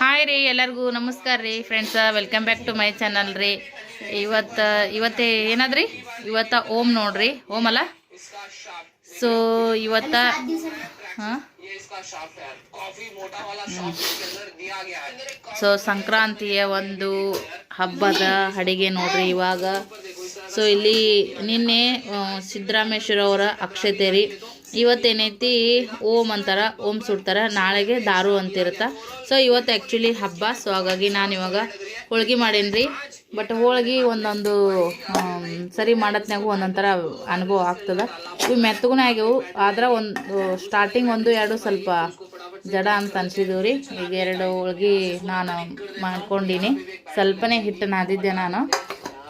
Hi ರೀ ಎಲ್ಲರಿಗೂ ನಮಸ್ಕಾರ ರೀ friends welcome back to my channel ರೀ. ಇವತ್ತು ಇವತ್ತೇ ಏನಾದ್ರಿ? ಇವತ್ತ ಓಮ್ ನೋಡ್ರಿ ಓಮ್ ಅಲ್ಲ? ಸೊ ಇವತ್ತ ಹಾಂ? ಸೊ ಸಂಕ್ರಾಂತಿಯ ಒಂದು ಹಬ್ಬದ ಅಡಿಗೆ ನೋಡ್ರಿ ಇವಾಗ. ಸೊ ಇಲ್ಲಿ ನಿನ್ನೆ ಸಿದ್ದರಾಮೇಶ್ವರ ಅವರ ಅಕ್ಷತೆ ರೀ. ಇವತ್ತೇನೈತಿ ಓಂ ಅಂತಾರ, ಓಂ ಸುಡ್ತಾರ, ನಾಳೆಗೆ ದಾರು ಅಂತಿರುತ್ತ. ಸೊ ಇವತ್ತು ಆ್ಯಕ್ಚುಲಿ ಹಬ್ಬ ಸೊ ಹಾಗಾಗಿ ನಾನು ಇವಾಗ ಹೋಳ್ಗೆ ಮಾಡೇನಿ ಬಟ್ ಹೋಳ್ಗೆ ಒಂದೊಂದು ಸರಿ ಮಾಡತ್ನಾಗು ಒಂದೊಂದು ಥರ ಅನುಭವ ಆಗ್ತದೆ. ಇವು ಮೆತ್ತಗೂ ಆಗ್ಯವು. ಆದ್ರೆ ಒಂದು ಸ್ಟಾರ್ಟಿಂಗ್ ಒಂದು ಎರಡು ಸ್ವಲ್ಪ ಜಡ ಅಂತ ಅನ್ಸಿದ್ವು ರೀ ಈಗ ಎರಡು ಹೋಳ್ಗೆ ನಾನು ಮಾಡ್ಕೊಂಡೀನಿ. ಸ್ವಲ್ಪನೇ ಹಿಟ್ಟು ನಾದಿದ್ದೆ ನಾನು.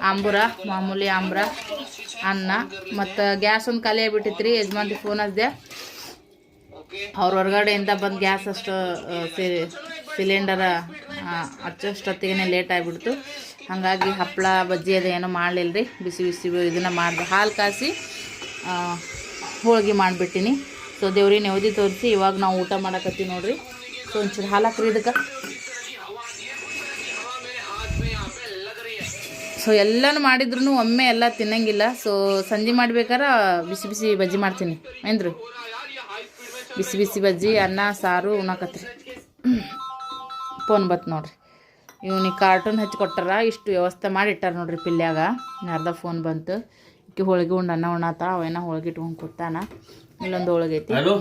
ಆಂಬೂರ, ಮಾಮೂಲಿ ಆಂಬ್ರ. ಅನ್ನ ಮತ್ತು ಗ್ಯಾಸ್ ಒಂದು ಖಾಲಿ ಆಗಿಬಿಟ್ಟಿತ್ತು ರೀ ಯಜಮಾನ್ರಿ ಫೋನ್ ಹಚ್ದೆ. ಅವ್ರ ಹೊರಗಡೆಯಿಂದ ಬಂದು ಗ್ಯಾಸ್ ಅಷ್ಟು ಸಿಲಿಂಡರ್ ಹಚ್ಚೋಷ್ಟೊತ್ತಿಗೆ ಲೇಟ್ ಆಗಿಬಿಡ್ತು. ಹಾಗಾಗಿ ಹಪ್ಪಳ ಬಜ್ಜಿ ಅದು ಏನೋ ಮಾಡಲಿಲ್ಲ ರೀ ಬಿಸಿ ಬಿಸಿ ಇದನ್ನು ಮಾಡಿದೆ. ಹಾಲು ಕಾಸಿ ಹೋಳ್ಗೆ ಮಾಡಿಬಿಟ್ಟಿನಿ. ಸೊ ದೇವ್ರಿ ನೆವದಿ ತೋರಿಸಿ, ಇವಾಗ ನಾವು ಊಟ ಮಾಡಕತ್ತೀವಿ ನೋಡ್ರಿ. ಸೊ ಒಂಚೂರು ಹಾಲು ಹಾಕ್ರಿ ಇದಕ್ಕೆ. ಸೊ ಎಲ್ಲನೂ ಮಾಡಿದ್ರು ಒಮ್ಮೆ ಎಲ್ಲ ತಿನ್ನಂಗಿಲ್ಲ. ಸೊ ಸಂಜೆ ಮಾಡ್ಬೇಕಾರ ಬಿಸಿ ಬಿಸಿ ಬಜ್ಜಿ ಮಾಡ್ತೀನಿ. ಏನ್ರಿ? ಬಿಸಿ ಬಿಸಿ ಬಜ್ಜಿ ಅನ್ನ ಸಾರು ಉಣಕತ್ರಿ ಫೋನ್ ಬತ್ ನೋಡ್ರಿ. ಇವ್ನಿಗೆ ಕಾರ್ಟೂನ್ ಹಚ್ಚಿ ಕೊಟ್ಟಾರ ಇಷ್ಟು ವ್ಯವಸ್ಥೆ ಮಾಡಿ ಇಟ್ಟಾರ ನೋಡ್ರಿ ಪಿಲ್ಯಾಗ. ಅರ್ಧ ಫೋನ್ ಬಂತು. ಇಕ್ಕಿ ಹೋಳಿಗೆ ಉಂಡು ಅನ್ನ ಉಣ್ಣಾತ ಅವೇನ ಹೋಳಿಗೆ ಇಟ್ಕೊಂಡು ಕೂತಾನ. ಇಲ್ಲೊಂದು ಹೋಳಿಗೆ ಐತಿ. ಹಲೋ?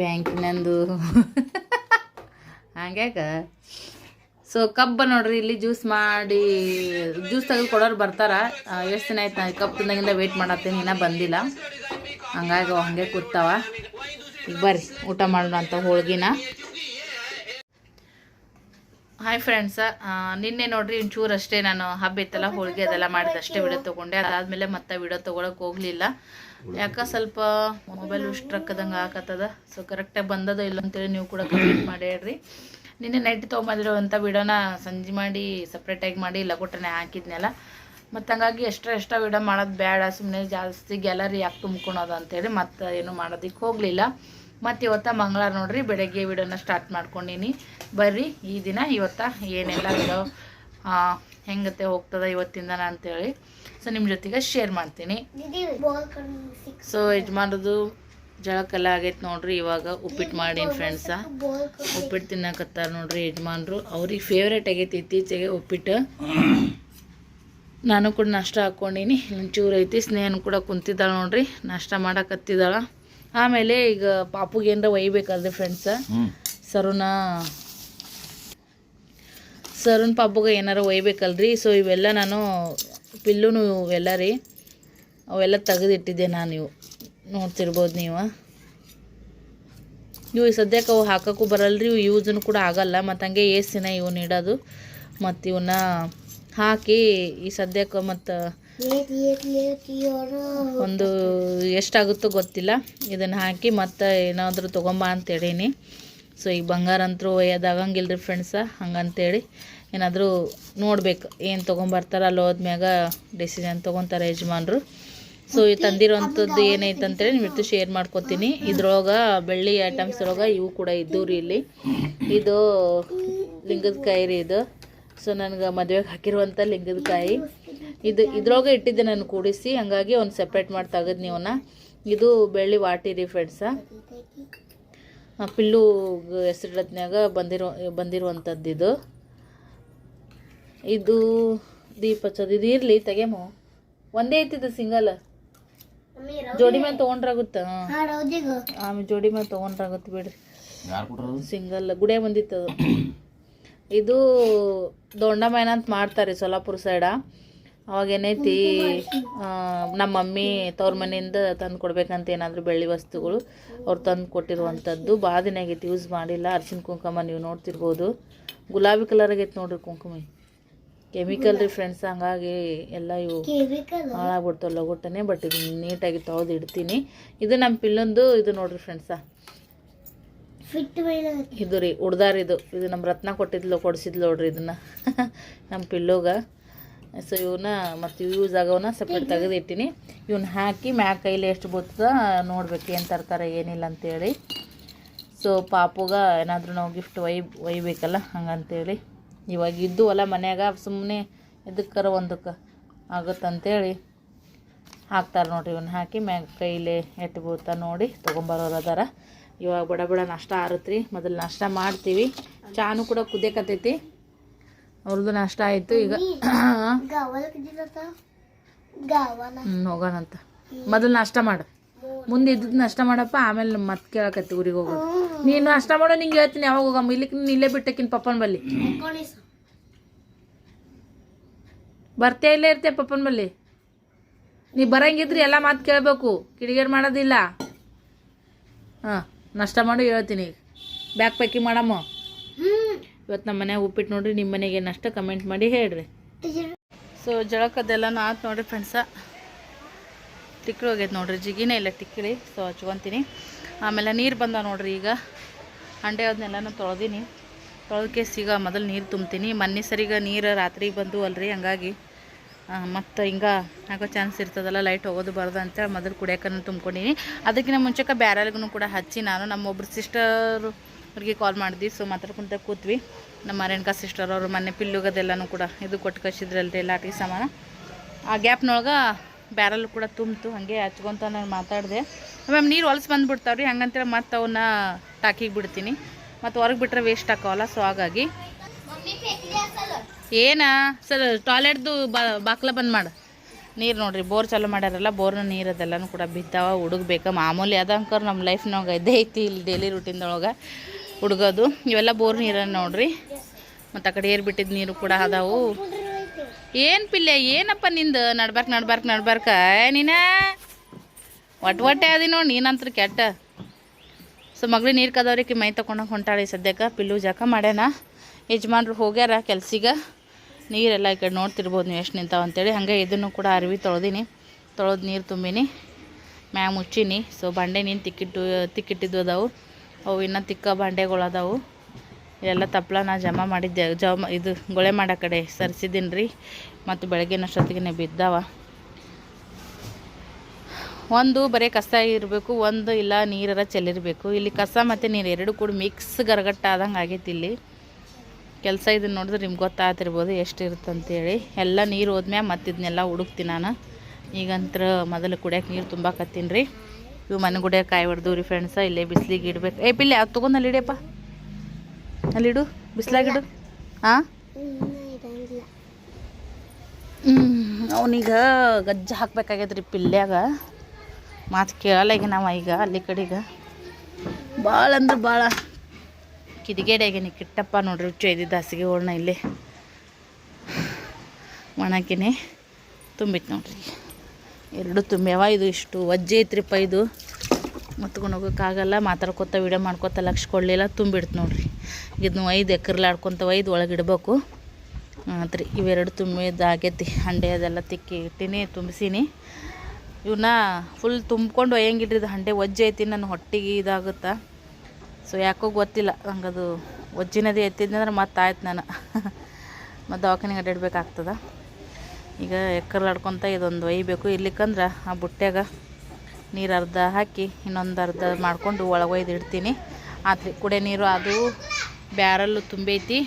ಬ್ಯಾಂಕಿನಂದು. ಹಂಗ್ಯಾಕ? ಸೊ ಕಬ್ಬ ನೋಡ್ರಿ, ಇಲ್ಲಿ ಜ್ಯೂಸ್ ಮಾಡಿ ಜ್ಯೂಸ್ ತೆಗೆದು ಕೊಡೋರು ಬರ್ತಾರ. ಎಷ್ಟು ದಿನ ಆಯ್ತು ನಾನು ಕಪ್ ತಿಂದಾಗಿಂದ ವೆಯ್ಟ್ ಮಾಡತ್ತೀನಿ, ಇನ್ನೂ ಬಂದಿಲ್ಲ. ಹಂಗಾಗಿ ಹಂಗೆ ಕೂತಾವ. ಈಗ ಬರ್ರಿ, ಊಟ ಮಾಡೋಣ ಅಂತ ಹೋಳ್ಗಿನ. ಹಾಯ್ ಫ್ರೆಂಡ್ಸ ನಿನ್ನೆ ನೋಡ್ರಿ ಒಂಚೂರು ಅಷ್ಟೇ ನಾನು ಹಬ್ಬ ಇತ್ತಲ್ಲ, ಹೋಳಿಗೆ ಅದೆಲ್ಲ ಮಾಡಿದಷ್ಟೇ ವಿಡಿಯೋ ತೊಗೊಂಡೆ. ಅದಾದಮೇಲೆ ಮತ್ತೆ ವಿಡಿಯೋ ತೊಗೊಳಕ್ಕೆ ಹೋಗಲಿಲ್ಲ. ಯಾಕೆ ಸ್ವಲ್ಪ ಮೊಬೈಲ್ ಉಷ್ಟ್ರಕ್ಕದಂಗೆ ಆಗತ್ತದ ಸೊ ಕರೆಕ್ಟಾಗಿ ಬಂದದ ಇಲ್ಲ ಅಂತೇಳಿ ನೀವು ಕೂಡ ಕಮೆಂಟ್ ಮಾಡಿ ಹೇಳ್ರಿ. ನಿನ್ನೆ ನೈಟ್ ತೊಗೊಂಬಂದಿರೋವಂಥ ವಿಡಿಯೋನ ಸಂಜೆ ಮಾಡಿ ಸಪ್ರೇಟಾಗಿ ಮಾಡಿ ಲಗೋಟನೆ ಹಾಕಿದ್ನಲ್ಲ. ಮತ್ತು ಹಂಗಾಗಿ ಎಷ್ಟೋ ಎಷ್ಟೋ ವಿಡಿಯೋ ಮಾಡೋದು ಬೇಡ ಸುಮ್ಮನೆ ಜಾಸ್ತಿ ಗ್ಯಾಲರಿ ಯಾಕೆ ತುಂಬ್ಕೊಳೋದು ಅಂತೇಳಿ ಮತ್ತು ಏನು ಮಾಡೋದಕ್ಕೆ ಹೋಗಲಿಲ್ಲ. ಮತ್ತು ಇವತ್ತ ಮಂಗಳವಾರ ನೋಡ್ರಿ, ಬೆಳಗ್ಗೆ ವಿಡಿಯೋನ ಸ್ಟಾರ್ಟ್ ಮಾಡ್ಕೊಂಡಿನಿ. ಬರ್ರಿ, ಈ ದಿನ ಇವತ್ತ ಏನೆಲ್ಲ ವಿಡಿಯೋ ಹೆಂಗತ್ತೆ ಹೋಗ್ತದ ಇವತ್ತಿಂದ ಅಂತೇಳಿ. ಸೊ ನಿಮ್ಮ ಜೊತೆಗೆ ಶೇರ್ ಮಾಡ್ತೀನಿ. ಸೊ ಯಜಮಾನದು ಜಳಕೆಲ್ಲ ಆಗೈತೆ ನೋಡ್ರಿ ಇವಾಗ ಉಪ್ಪಿಟ್ಟು ಮಾಡೀನಿ ಫ್ರೆಂಡ್ಸ ಉಪ್ಪಿಟ್ಟು ತಿನ್ನಕತ್ತಾರ ನೋಡ್ರಿ ಯಜಮಾನ್ರು. ಅವ್ರಿಗೆ ಫೇವ್ರೇಟ್ ಆಗೈತಿ ಇತ್ತೀಚೆಗೆ ಉಪ್ಪಿಟ್ಟು ನಾನು ಕೂಡ ನಾಷ್ಟ ಹಾಕ್ಕೊಂಡೀನಿ ಒಂಚೂರು ಐತಿ ಸ್ನೇಹನ ಕೂಡ ಕುಂತಿದ್ದಾಳೆ ನೋಡ್ರಿ. ನಾಷ್ಟ ಮಾಡಕತ್ತಿದ್ದಾಳ. ಆಮೇಲೆ ಈಗ ಪಾಪುಗೆ ಏನರ ಒಯ್ಬೇಕಲ್ರಿ ಫ್ರೆಂಡ್ಸ ಸರುನ ಸರನ್ ಪಾಪುಗೆ ಏನಾರ ಒಯ್ಬೇಕಲ್ರಿ? ಸೊ ಇವೆಲ್ಲ ನಾನು ಪಿಲ್ಲುನು ಇವೆಲ್ಲ ರೀ, ಅವೆಲ್ಲ ತೆಗೆದಿಟ್ಟಿದ್ದೆ ನಾನು ಇವು. ನೋಡ್ತಿರ್ಬೋದು ನೀವು. ಇವು ಸದ್ಯಕ್ಕೆ ಅವು ಹಾಕೋಕ್ಕೂ ಬರಲ್ರಿ, ಇವು ಯೂಸನ್ನು ಕೂಡ ಆಗಲ್ಲ. ಮತ್ತು ಹಂಗೆ ಎಷ್ಟು ದಿನ ಇವನ್ನ ಇಡೋದು ಮತ್ತು ಇವನ್ನ ಹಾಕಿ ಈ ಸದ್ಯಕ್ಕೆ ಮತ್ತು ಒಂದು ಎಷ್ಟಾಗುತ್ತೋ ಗೊತ್ತಿಲ್ಲ. ಇದನ್ನು ಹಾಕಿ ಮತ್ತು ಏನಾದರೂ ತೊಗೊಂಬ ಅಂತ ಹೇಳೀನಿ ಸೊ ಈಗ ಬಂಗಾರ ಅಂತರೂ ಒಯ್ಯೋದಾಗಂಗಿಲ್ಲ ರೀ ಫ್ರೆಂಡ್ಸ ಹಂಗಂತೇಳಿ. ಏನಾದರೂ ನೋಡ್ಬೇಕು ಏನು ತೊಗೊಂಬರ್ತಾರ ಅಲ್ಲಿ ಹೋದ್ಮ್ಯಾಗ ಡಿಸಿಷನ್ ತೊಗೊತಾರೆ ಯಜಮಾನ್ರು. ಸೊ ಈ ತಂದಿರೋವಂಥದ್ದು ಏನೈತೆ ಅಂತೇಳಿ ನಿಮ್ಮ ಜೊತೆ ಶೇರ್ ಮಾಡ್ಕೊತೀನಿ. ಇದ್ರೊಳಗೆ ಬೆಳ್ಳಿ ಐಟಮ್ಸ್ ಒಳಗೆ ಇವು ಕೂಡ ಇದ್ದವು ರೀ ಇಲ್ಲಿ. ಇದು ಲಿಂಗದ ಕಾಯಿ ರೀ ಇದು. ಸೊ ನನಗೆ ಮದುವೆಗೆ ಹಾಕಿರುವಂಥ ಲಿಂಗದ ಕಾಯಿ. ಇದು ಇದ್ರೊಳಗೆ ಇಟ್ಟಿದ್ದೆ ನಾನು ಕೂಡಿಸಿ ಹಂಗಾಗಿ ಒಂದು ಸಪ್ರೇಟ್ ಮಾಡಿ ತೆಗೆದು ನೀವನ್ನ. ಇದು ಬೆಳ್ಳಿ ವಾಟಿ ರೀ ಫ್ರೆಂಡ್ಸ ಪಿಲ್ಲು ಹೆಸರಿಡದ್ನಾಗ ಬಂದಿರೋ ಬಂದಿರುವಂಥದ್ದು ಇದು. ಇದು ದೀಪ ಹಚ್ಚೋದು. ಇದು ಇರಲಿ ತೆಗೆಮು. ಒಂದೇ ಐತಿದು ಸಿಂಗಲ್. ಜೋಡಿ ಮೇಲೆ ತೊಗೊಂಡ್ರಾಗುತ್ತೆ? ಆಮೇಲೆ ಜೋಡಿ ಮೇಲೆ ತೊಗೊಂಡ್ರಾಗುತ್ತೆ ಬಿಡ್ರಿ. ಸಿಂಗಲ್. ಗುಡೆ ಬಂದಿತ್ತು ಇದು ದೊಂಡ ಮೈನ ಅಂತ ಮಾಡ್ತಾರೆ ಸೊಲ್ಲಾಪುರ ಸೈಡ. ಅವಾಗೇನೈತಿ ನಮ್ಮ ಮಮ್ಮಿ ತವ್ರ ಮನೆಯಿಂದ ತಂದು ಕೊಡ್ಬೇಕಂತ ಏನಾದರೂ ಬೆಳ್ಳಿ ವಸ್ತುಗಳು ಅವ್ರು ತಂದು ಕೊಟ್ಟಿರುವಂಥದ್ದು. ಭಾಳ ದಿನ ಆಗೈತಿ ಯೂಸ್ ಮಾಡಿಲ್ಲ. ಅರ್ಶಿನ ಕುಂಕುಮ ನೀವು ನೋಡ್ತಿರ್ಬೋದು. ಗುಲಾಬಿ ಕಲರ್ ಆಗೈತೆ ನೋಡ್ರಿ ಕುಂಕುಮ. ಕೆಮಿಕಲ್ ರೀ ಫ್ರೆಂಡ್ಸ್ ಹಂಗಾಗಿ ಎಲ್ಲ ಇವು ಹಾಳಾಗ್ಬಿಡ್ತಾವೆ ಲಗೋಟನೆ ಬಟ್ ಇದು ನೀಟಾಗಿ ತೊಳೆದು ಇಡ್ತೀನಿ. ಇದು ನಮ್ಮ ಪಿಲ್ಲೊಂದು ಇದು ನೋಡ್ರಿ ಫ್ರೆಂಡ್ಸ ಇದು ರೀ ಉಡ್ದಾರಿದು ಇದು. ನಮ್ಮ ರತ್ನ ಕೊಟ್ಟಿದ್ಲು ಕೊಡಿಸಿದ್ಲು ನೋಡ್ರಿ ಇದನ್ನ. ನಮ್ಮ ಪಿಲ್ಲೋಗ. ಸೊ ಇವನ್ನ ಮತ್ತು ಯೂಸ್ ಆಗೋವನ್ನ ಸಪ್ರೇಟ್ ತೆಗೆದಿಟ್ಟಿನಿ. ಇವನ್ನ ಹಾಕಿ ಮ್ಯಾಗ ಕೈಲಿ ಎಷ್ಟು ಬರ್ತದ ನೋಡ್ಬೇಕು ಏನು ತರ್ತಾರೆ ಏನಿಲ್ಲ ಅಂತೇಳಿ. ಸೊ ಪಾಪುಗೆ ಏನಾದರೂ ನಾವು ಗಿಫ್ಟ್ ಒಯ್ ಒಯ್ಬೇಕಲ್ಲ ಹಂಗಂತೇಳಿ. ಇವಾಗ ಇದ್ದು ಅಲ್ಲ ಮನ್ಯಾಗ ಸುಮ್ಮನೆ ಇದಕ್ಕರ ಒಂದಕ್ಕೆ ಆಗುತ್ತಂತೇಳಿ ಹಾಕ್ತಾರೆ ನೋಡಿರಿ ಇವನ್ನ ಹಾಕಿ ಮ್ಯಾಗ ಕೈಲಿ ಎಟ್ಟು ಬೀಳ್ತಾ ನೋಡಿ ತೊಗೊಂಬರೋರು ಅದಾರ. ಇವಾಗ ಬಡ ಬಡ ನಾಷ್ಟ ಆರತ್ರಿ ಮೊದಲು ನಾಷ್ಟ ಮಾಡ್ತೀವಿ. ಚಾನು ಕೂಡ ಕುದಿಯಕತ್ತೈತಿ. ಅವ್ರದ್ದು ನಾಷ್ಟ ಆಯಿತು ಈಗ ಹೋಗೋಣಂತ. ಮೊದಲು ನಾಷ್ಟ ಮಾಡು. ಮುಂದೆ ಇದ್ದದ್ದು ನಷ್ಟ ಮಾಡಪ್ಪ ಆಮೇಲೆ ಮತ್ತೆ ಕೇಳಕತ್ತಿ ಊರಿಗೆ ಹೋಗೋದು. ನೀನು ನಷ್ಟ ಮಾಡೋ ನಿಂಗೆ ಹೇಳ್ತೀನಿ ಯಾವಾಗ ಹೋಗಮ್ಮ. ಇಲ್ಲಿಕ್ ನೀನು ಇಲ್ಲೇ ಬಿಟ್ಟಕ್ಕಿನ ಪಪ್ಪನ ಬಲ್ಲಿ. ಬರ್ತೇ ಇಲ್ಲೇ ಇರ್ತೇ ಪಪ್ಪನ ಬಲ್ಲಿ? ನೀ ಬರಂಗಿದ್ರಿ ಎಲ್ಲ ಮಾತು ಕೇಳಬೇಕು. ಕಿಡಿಗೇರ್ ಮಾಡೋದಿಲ್ಲ. ಹಾಂ ನಷ್ಟ ಮಾಡು ಹೇಳ್ತೀನಿ ಬ್ಯಾಕ್ ಪ್ಯಾಕಿಂಗ್ ಮಾಡಮ್ಮ. ಇವತ್ತು ನಮ್ಮ ಮನ್ಯಾಗ ಉಪ್ಪಿಟ್ಟು ನೋಡ್ರಿ, ನಿಮ್ಮ ಮನೆಗೆ ಏನಷ್ಟ ಕಮೆಂಟ್ ಮಾಡಿ ಹೇಳ್ರಿ. ಸೊ ಜಳಕದೆಲ್ಲ ಆತು ನೋಡ್ರಿ ಫ್ರೆಂಡ್ಸ ಟಿಕ್ಕಿ ಹೋಗ್ಯದ ನೋಡ್ರಿ, ಜಿಗಿನೇ ಇಲ್ಲ ಟಿಕ್ಕಿಳಿ ಸೊ ಹಚ್ಕೊತೀನಿ. ಆಮೇಲೆ ನೀರು ಬಂದ ನೋಡ್ರಿ ಈಗ. ಹಂಡೆ ಅದನ್ನೆಲ್ಲನೂ ತೊಳೆದೀನಿ. ತೊಳೆದಕ್ಕೆ ಈಗ ಮೊದಲು ನೀರು ತುಂಬ್ತೀನಿ. ಮೊನ್ನೆ ಸರಿಗ ನೀರು ರಾತ್ರಿ ಬಂದು ಅಲ್ರಿ, ಹಂಗಾಗಿ ಮತ್ತು ಹಿಂಗೆ ಆಗೋ ಚಾನ್ಸ್ ಇರ್ತದಲ್ಲ ಲೈಟ್ ಹೋಗೋದು ಬರೋದು ಅಂತೇಳಿ ಮೊದಲು ಕುಡಿಯೋಕನ್ನು ತುಂಬ್ಕೊಂಡೀನಿ. ಅದಕ್ಕಿಂತ ಮುಂಚೆಕ ಬ್ಯಾರಲ್ಗೂ ಕೂಡ ಹಚ್ಚಿ ನಾನು ನಮ್ಮೊಬ್ರು ಸಿಸ್ಟರ್ ಅವ್ರಿಗೆ ಕಾಲ್ ಮಾಡಿದ್ವಿ. ಸೊ ಮಾತಾಡ್ಕೊಂತ ಕೂತ್ವಿ. ನಮ್ಮ ರೇಣುಕಾ ಸಿಸ್ಟರ್ ಅವರು ಮೊನ್ನೆ ಪಿಲ್ಲುಗದೆಲ್ಲನೂ ಕೂಡ ಇದು ಕೊಟ್ಟು ಕಳಿಸಿದ್ರಲ್ರಿ ಲಾಟಿ ಸಾಮಾನು. ಆ ಗ್ಯಾಪ್ನೊಳಗೆ ಬ್ಯಾರಲ್ ಕೂಡ ತುಂಬಿತು, ಹಾಗೆ ಹಚ್ಕೊತ ನಾನು ಮಾತಾಡಿದೆ. ಮ್ಯಾಮ್ ನೀರು ಹೊಲಸು ಬಂದುಬಿಡ್ತಾವ್ರಿ ಹಂಗಂತೇಳಿ ಮತ್ತೆ ಅವನ್ನ ಟಾಕಿಗೆ ಬಿಡ್ತೀನಿ. ಮತ್ತು ಹೊರಗೆ ಬಿಟ್ಟರೆ ವೇಸ್ಟ್ ಹಾಕೋಲ್ಲ ಸೊ ಹಾಗಾಗಿ. ಏನಾ? ಸರ್ ಟಾಯ್ಲೆಟ್ದು ಬಾಕ್ಲ ಬಂದ್ ಮಾಡು. ನೀರು ನೋಡ್ರಿ, ಬೋರ್ ಚಾಲು ಮಾಡ್ಯಾರಲ್ಲ, ಬೋರ್ನ ನೀರು ಅದೆಲ್ಲನೂ ಕೂಡ ಬಿದ್ದಾವ, ಹುಡುಗ್ಬೇಕು. ಮಾಮೂಲಿ ಅದಂಕರ್ ನಮ್ಮ ಲೈಫ್ನಾಗ ಇದೇ ಐತಿ ಇಲ್ಲಿ ಡೈಲಿ ರುಟೀನ್ದೊಳಗೆ ಹುಡುಗೋದು. ಇವೆಲ್ಲ ಬೋರ್ ನೀರನ್ನು ನೋಡ್ರಿ. ಮತ್ತು ಆ ಕಡೆ ಏರ್ ಬಿಟ್ಟಿದ್ದ ನೀರು ಕೂಡ ಅದಾವು. ಏನು ಪಿಲ್ಲೆ ಏನಪ್ಪ ನಿಂದು? ನಡ್ಬಾರ್ಕ್ ನಡ್ಬಾರ್ಕ್, ನಡ್ಬಾರ್ಕ. ನೀನ? ಒಟ್ಟು ಒಟ್ಟೆ ಅದಿ ನೋಡಿ, ನೀನಂತ್ರ ಕೆಟ್ಟ. ಸೊ ಮಗಳು ನೀರು ಕದವ್ರಿಗೆ ಮೈ ತಗೊಂಡೋಗಿ ಹೊಂಟಾಳಿ ಸದ್ಯಕ್ಕೆ. ಪಿಲ್ಲು ಜಾಕ ಮಾಡ್ಯಾನ. ಯಜಮಾನ್ರು ಹೋಗ್ಯಾರ ಕೆಲ್ಸಿಗೆ. ನೀರೆಲ್ಲ ಈ ಕಡೆ ನೋಡ್ತಿರ್ಬೋದು ನೀವು ಎಷ್ಟು ನಿಂತಾವ ಅಂತೇಳಿ. ಹಂಗೆ ಇದನ್ನು ಕೂಡ ಅರಿವಿ ತೊಳೆದೀನಿ. ತೊಳೆದು ನೀರು ತುಂಬಿನಿ. ಮ್ಯಾಮ್ ಮುಚ್ಚಿನಿ. ಸೊ ಬಂಡೆ ನೀನು ತಿಕ್ಕಿಟ್ಟು, ತಿಕ್ಕಿಟ್ಟಿದ್ದು ಅದಾವು. ಅವು ಇನ್ನು ತಿಕ್ಕ ಬಾಂಡೆಗಳದಾವು. ಇಲ್ಲೆಲ್ಲ ತಪ್ಪಲ ನಾ ಜಮಾ ಮಾಡಿದ್ದೆ. ಜಮ ಇದು ಗೊಳೆ ಮಾಡೋ ಕಡೆ ಸರಿಸಿದ್ದೀನಿ ರೀ. ಮತ್ತು ಬೆಳಗ್ಗಿನಷ್ಟೊತ್ತಿಗೆ ಬಿದ್ದಾವ. ಒಂದು ಬರೀ ಕಸ ಇರಬೇಕು, ಒಂದು ಇಲ್ಲ ನೀರರ ಚೆಲ್ಲಿರಬೇಕು. ಇಲ್ಲಿ ಕಸ ಮತ್ತು ನೀರು ಎರಡು ಕೂಡ ಮಿಕ್ಸ್ ಗರಗಟ್ಟ ಆದಂಗೆ ಆಗೈತಿ ಇಲ್ಲಿ. ಕೆಲಸ ಇದನ್ನು ನೋಡಿದ್ರೆ ನಿಮ್ಗೆ ಗೊತ್ತಾಗ್ತಿರ್ಬೋದು ಎಷ್ಟು ಇರುತ್ತಂತೇಳಿ ಎಲ್ಲ ನೀರು ಹೋದ್ಮ್ಯಾಗ ಮತ್ತು ಇದನ್ನೆಲ್ಲ ಹುಡುಕ್ತೀನಿ ನಾನು. ಈಗಂತ್ರ ಮೊದಲು ಕುಡಿಯೋಕೆ ನೀರು ತುಂಬಾಕತ್ತೀನಿ ರೀ. ಇವು ಮನೆ ಗುಡಿಯಾಗ ಕಾಯಿ ಹೊಡೆದು ರೀ ಫ್ರೆಂಡ್ಸ ಇಲ್ಲೇ ಬಿಸಿಲಿಗೆ ಇಡ್ಬೇಕು. ಏ, ಪಿಲ್ಲಿ, ಅದು ತೊಗೊಂಡು ಅಲ್ಲಿ ಇಡಿಯಪ್ಪ ಅಲ್ಲಿಡು ಬಿಸಿಲಾಗಿಡು ಹಾಂ ಅವನೀಗ ಗಜ್ಜ ಹಾಕ್ಬೇಕಾಗ್ಯದ ರೀ ಪಿಲ್ಯಾಗ ಮಾತು ಕೇಳಲ್ಲ ಈಗ ನಾವು ಈಗ, ಅಲ್ಲಿ ಕಡೆಗೆ. ಭಾಳ ಅಂದ್ರೆ ಭಾಳ ಕಿಡಿಗೇಡಿಯಾಗೇನಿ ಕಿಟ್ಟಪ್ಪ ನೋಡ್ರಿ, ಹುಚ್ಚು ಇದ್ದಿದ್ದು ಹಾಸಿಗೆ ಓಡ್ನ ಇಲ್ಲಿ. ಒಣಕಿನಿ ತುಂಬಿತ್ತು ನೋಡ್ರಿ. ಎರಡು ತುಂಬ್ಯಾವ ಇದು ಇಷ್ಟು ವಜ್ಜೆ ಐತ್ರಿಪ್ಪ ಇದು. ಮತ್ಕೊಂಡು ಹೋಗೋಕ್ಕಾಗಲ್ಲ, ಮಾತಾಡ್ಕೊತ ವಿಡಿಯೋ ಮಾಡ್ಕೊತ ಲಕ್ಷ ಕೊಡಲಿಲ್ಲ, ತುಂಬಿಡ್ತು ನೋಡ್ರಿ. ಇದನ್ನ ಒಯ್ದು ಎಕ್ಕರ್ಲಾಡ್ಕೊತ ಒಯ್ದು ಒಳಗೆ ಇಡ್ಬೇಕು. ಇವೆರಡು ತುಂಬಿದ್ದು ಆಗೈತಿ. ಹಂಡೆ ಅದೆಲ್ಲ ತಿಕ್ಕಿ ಇಟ್ಟಿನಿ, ತುಂಬಿಸೀನಿ. ಇವನ್ನ ಫುಲ್ ತುಂಬ್ಕೊಂಡು ಒಯ್ಯಂಗಿಲ್ರಿ, ಇದು ಹಂಡೆ ಒಜ್ಜೆ ಐತಿ ನನ್ನ ಹೊಟ್ಟೆಗೆ ಇದಾಗುತ್ತಾ. ಸೊ ಯಾಕೋ ಗೊತ್ತಿಲ್ಲ, ಹಂಗದು ಒಜ್ಜಿನದೇ ಎತ್ತಿದ್ದಂದ್ರೆ ಮತ್ತೆ ಆಯ್ತು ನಾನು. ಮತ್ತು ದವಾಖಾನೆಗೆ ಅಡ್ಡಾಡ್ಬೇಕಾಗ್ತದ ಈಗ ಎಕ್ಕರ್ಲಾಡ್ಕೊತ ಇದೊಂದು ಒಯ್ಬೇಕು. ಇರ್ಲಿಕ್ಕಂದ್ರೆ ಆ ಬುಟ್ಟ್ಯಾಗ ನೀರು ಅರ್ಧ ಹಾಕಿ ಇನ್ನೊಂದು ಅರ್ಧ ಮಾಡ್ಕೊಂಡು ಒಳಗೆ ಒಯ್ದು ಇಡ್ತೀನಿ. ಆತ್ರಿ ಕುಡಿಯೋ ನೀರು ಅದು ಬ್ಯಾರಲ್ಲು ತುಂಬೈತಿ.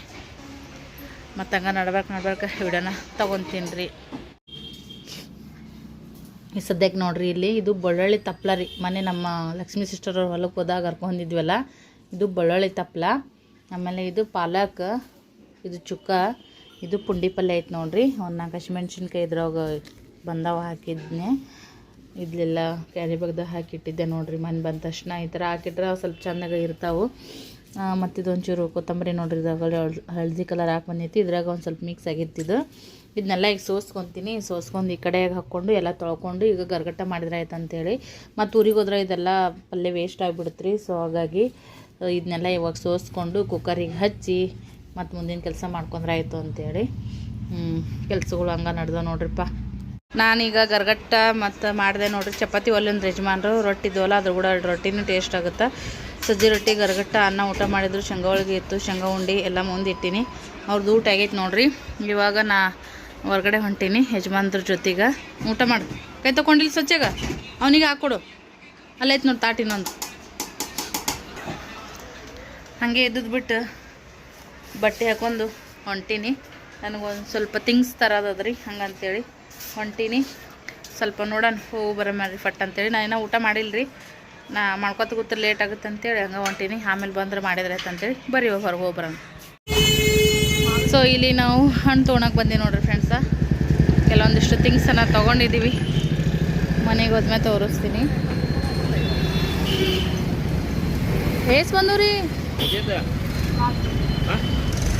ಮತ್ತು ಹಂಗೆ ನಡ್ಬೇಕು ನಡ್ಬೇಕು ಇಡೋಣ ತೊಗೊತೀನಿ ರೀ ಈ ಸದ್ಯಕ್ಕೆ ನೋಡ್ರಿ ಇಲ್ಲಿ ಇದು ಬಳ್ಳೊಳ್ಳಿ ತಪ್ಪಲ ರೀ. ಮನೆ ನಮ್ಮ ಲಕ್ಷ್ಮೀ ಸಿಸ್ಟರ್ ಅವ್ರ ಹೊಲಕ್ಕೆ ಹೋದಾಗ ಕರ್ಕೊಂಡಿದ್ವಲ್ಲ ಇದು ಬಳ್ಳೊಳ್ಳಿ ತಪ್ಪಲ ಆಮೇಲೆ ಇದು ಪಾಲಕ್, ಇದು ಚುಕ್ಕ ಇದು ಪುಂಡಿ ಪಲ್ಯ ಐತೆ ನೋಡಿರಿ. ಒಂದು ನಾಲ್ಕು ಹಸಿಮೆಣ್ಸಿನ್ಕಾಯಿ ಇದ್ರಾಗ ಬಂದಾವ ಹಾಕಿದ್ನೆ. ಇದ್ಲೆಲ್ಲ ಕ್ಯಾರಿ ಬಗ್ದ ಹಾಕಿಟ್ಟಿದ್ದೆ ನೋಡಿರಿ. ಮನೆ ಬಂದ ತಕ್ಷಣ ಈ ಥರ ಹಾಕಿಟ್ರೆ ಸ್ವಲ್ಪ ಚೆಂದಾಗ ಇರ್ತಾವೆ. ಮತ್ತು ಇದೊಂಚೂರು ಕೊತ್ತಂಬರಿ ನೋಡ್ರಿ. ಇದ್ರಾಗ ಹಳ್- ಹಳದಿ ಕಲರ್ ಹಾಕಿ ಬಂದೈತಿ. ಇದ್ರಾಗ ಒಂದು ಸ್ವಲ್ಪ ಮಿಕ್ಸ್ ಆಗಿರ್ತಿದ್ದು ಇದನ್ನೆಲ್ಲ ಈಗ ಸೋಸ್ಕೊತೀನಿ. ಸೋಸ್ಕೊಂಡು ಈ ಕಡೆಯಾಗ ಹಾಕ್ಕೊಂಡು ಎಲ್ಲ ತೊಳ್ಕೊಂಡು ಈಗ ಗರ್ಗಟ್ಟ ಮಾಡಿದ್ರೆ ಆಯ್ತು ಅಂತೇಳಿ. ಮತ್ತು ಊರಿಗೆ ಹೋದ್ರೆ ಇದೆಲ್ಲ ಪಲ್ಯ ವೇಸ್ಟ್ ಆಗಿಬಿಡುತ್ತೆ ರೀ ಸೊ ಹಾಗಾಗಿ ಇದನ್ನೆಲ್ಲ ಇವಾಗ ಸೋಸ್ಕೊಂಡು ಕುಕ್ಕರಿಗೆ ಹಚ್ಚಿ ಮತ್ತು ಮುಂದಿನ ಕೆಲಸ ಮಾಡ್ಕೊಂಡ್ರೆ ಆಯಿತು ಅಂತೇಳಿ. ಕೆಲಸಗಳು ಹಂಗೆ ನಡೆದ ನೋಡ್ರಿಪ್ಪ. ನಾನೀಗ ಗರ್ಗಟ್ಟ ಮತ್ತು ಮಾಡಿದೆ ನೋಡ್ರಿ, ಚಪಾತಿ ಒಲ್ಲೊಂದು ಯಜಮಾನ್ರು, ರೊಟ್ಟಿ ಇದ್ದವಲ್ಲ ಅದ್ರ ಕೂಡ ರೊಟ್ಟಿನೂ ಟೇಸ್ಟ್ ಆಗುತ್ತೆ. ಸಜ್ಜಿ ರೊಟ್ಟಿ, ಗರ್ಗಟ್ಟ, ಅನ್ನ ಊಟ ಮಾಡಿದ್ರು, ಶೇಂಗಾ ಹೋಳಿಗೆ ಇತ್ತು, ಶೇಂಗಾ ಉಂಡಿ ಎಲ್ಲ ಮುಂದೆ ಇಟ್ಟೀನಿ. ಅವ್ರದ್ದು ಊಟ ಆಗೈತೆ ನೋಡ್ರಿ. ಇವಾಗ ನಾ ಹೊರಗಡೆ ಹೊಂಟೀನಿ ಯಜಮಾನ್ರ ಜೊತೆಗೆ. ಊಟ ಮಾಡು, ಕೈ ತೊಗೊಂಡಿಲ್ಲ ಸ್ವಚ್ಛಗ ಅವನಿಗೆ ಹಾಕ್ಕೊಡು ಅಲ್ಲೈತೆ ನೋಡಿ ತಾಟಿನೊಂದು ಹಂಗೆ ಇದ್ದದ್ದು ಬಿಟ್ಟು ಬಟ್ಟೆ ಹಾಕೊಂಡು ಹೊಂಟೀನಿ. ನನಗೊಂದು ಸ್ವಲ್ಪ ಥಿಂಗ್ಸ್ ತರೋದದ್ರಿ ಹಂಗಂತೇಳಿ. ಹೊಂಟೀನಿ. ಸ್ವಲ್ಪ ನೋಡೋಣ ಹೂ ಬರೋ ಮಾಡಿ ಫಟ್ ಅಂತೇಳಿ. ನಾನು ಇನ್ನೂ ಊಟ ಮಾಡಿಲ್ರಿ. ನಾ ಮಾಡ್ಕೊತ ಕೂತ್ರೆ ಲೇಟ್ ಆಗುತ್ತೆ ಅಂತೇಳಿ ಹಂಗೆ ಹೊಂಟೀನಿ. ಆಮೇಲೆ ಬಂದ್ರೆ ಮಾಡಿದ್ರೆ ಅಂತೇಳಿ ಬರೀ ಹೊರಗೆ ಹೋಗಿ ಬರೋಣ. ಸೊ ಇಲ್ಲಿ ನಾವು ಹಣ್ಣು ತೊಗೊಳಕ್ಕೆ ಬಂದೀವಿ ನೋಡ್ರಿ ಫ್ರೆಂಡ್ಸ ಕೆಲವೊಂದಿಷ್ಟು ಥಿಂಗ್ಸನ್ನು ತೊಗೊಂಡಿದ್ದೀವಿ ಮನೆಗೆ ಹೋದ್ಮೇಲೆ ತೋರಿಸ್ತೀನಿ. ಏಸ್ ಬಂದವು ರೀ